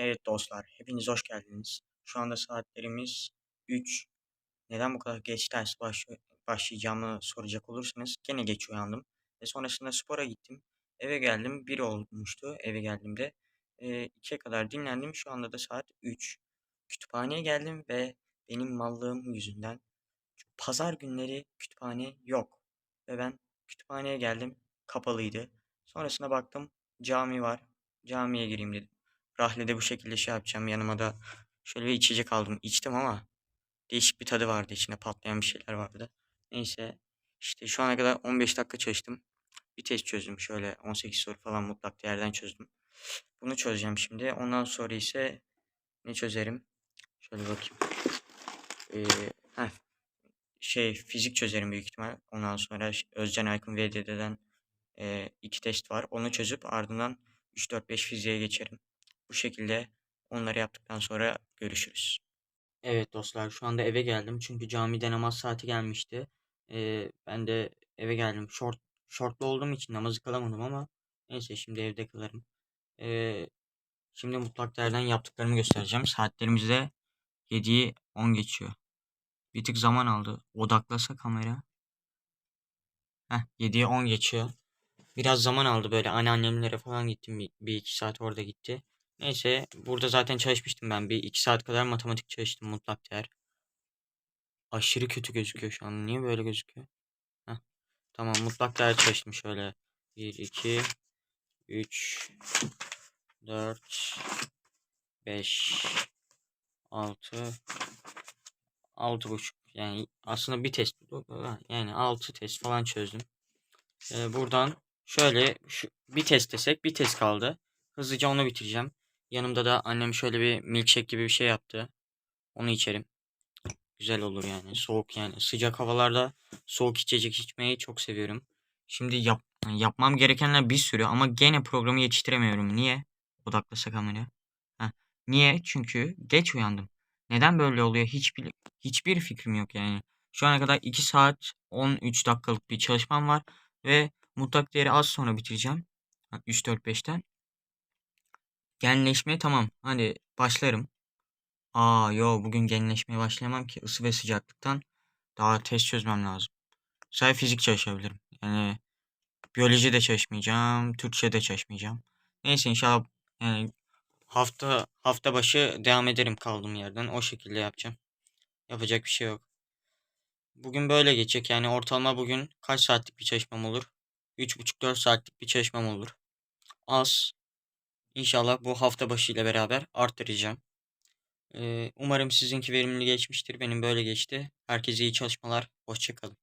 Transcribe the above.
Evet dostlar, hepiniz hoş geldiniz. Şu anda saatlerimiz 3. Neden bu kadar geç ders baş başlayacağımı soracak olursanız gene geç uyandım. Ve sonrasında spora gittim. Eve geldim, 1 olmuştu eve geldiğimde. E, 2'ye kadar dinlendim. Şu anda da saat 3. Kütüphaneye geldim ve benim mallığım yüzünden pazar günleri kütüphane yok. Ve ben kütüphaneye geldim, kapalıydı. Sonrasında baktım cami var. Camiye gireyim dedim. Rahle'de bu şekilde şey yapacağım. Yanıma da şöyle bir içecek aldım. İçtim ama değişik bir tadı vardı. İçinde patlayan bir şeyler vardı. Neyse işte şu ana kadar 15 dakika çalıştım. Bir test çözdüm. Şöyle 18 soru falan mutlak değerden çözdüm. Bunu çözeceğim şimdi. Ondan sonra ise ne çözerim? Şöyle bakayım. Ee, şey fizik çözerim büyük ihtimal. Ondan sonra Özcan Aykın ve Dede'den e, iki test var. Onu çözüp ardından 3-4-5 fiziğe geçerim. Bu şekilde onları yaptıktan sonra görüşürüz. Evet dostlar şu anda eve geldim. Çünkü camide namaz saati gelmişti. Ee, ben de eve geldim. Short, shortlu olduğum için namazı kılamadım ama neyse şimdi evde kılarım. Ee, şimdi mutlak değerden yaptıklarımı göstereceğim. Saatlerimiz de 7'yi 10 geçiyor. Bir tık zaman aldı. Odaklasa kamera. Heh 7'ye 10 geçiyor. Biraz zaman aldı böyle anneannemlere falan gittim. Bir, bir iki saat orada gitti. Neyse burada zaten çalışmıştım ben. Bir iki saat kadar matematik çalıştım mutlak değer. Aşırı kötü gözüküyor şu an. Niye böyle gözüküyor? Heh. Tamam mutlak değer çalıştım şöyle. 1, 2, 3, 4, 5, 6, 6 buçuk. Yani aslında bir test. Yani 6 test falan çözdüm. Ee, buradan şöyle şu, bir test desek bir test kaldı. Hızlıca onu bitireceğim. Yanımda da annem şöyle bir milkshake gibi bir şey yaptı. Onu içerim. Güzel olur yani. Soğuk yani. Sıcak havalarda soğuk içecek içmeyi çok seviyorum. Şimdi yap, yapmam gerekenler bir sürü ama gene programı yetiştiremiyorum. Niye? Odaklasa kamera. Heh. Niye? Çünkü geç uyandım. Neden böyle oluyor? Hiçbir, hiçbir fikrim yok yani. Şu ana kadar 2 saat 13 dakikalık bir çalışmam var. Ve mutlak değeri az sonra bitireceğim. 3-4-5'ten. Genleşme tamam. Hadi başlarım. Aa yo bugün genleşmeye başlayamam ki ısı ve sıcaklıktan daha test çözmem lazım. Sadece fizik çalışabilirim. Yani biyoloji de çalışmayacağım, Türkçe de çalışmayacağım. Neyse inşallah yani hafta hafta başı devam ederim kaldığım yerden. O şekilde yapacağım. Yapacak bir şey yok. Bugün böyle geçecek. Yani ortalama bugün kaç saatlik bir çalışmam olur? 3,5-4 saatlik bir çalışmam olur. Az. İnşallah bu hafta başı ile beraber arttıracağım. Umarım sizinki verimli geçmiştir. Benim böyle geçti. Herkese iyi çalışmalar. Hoşçakalın.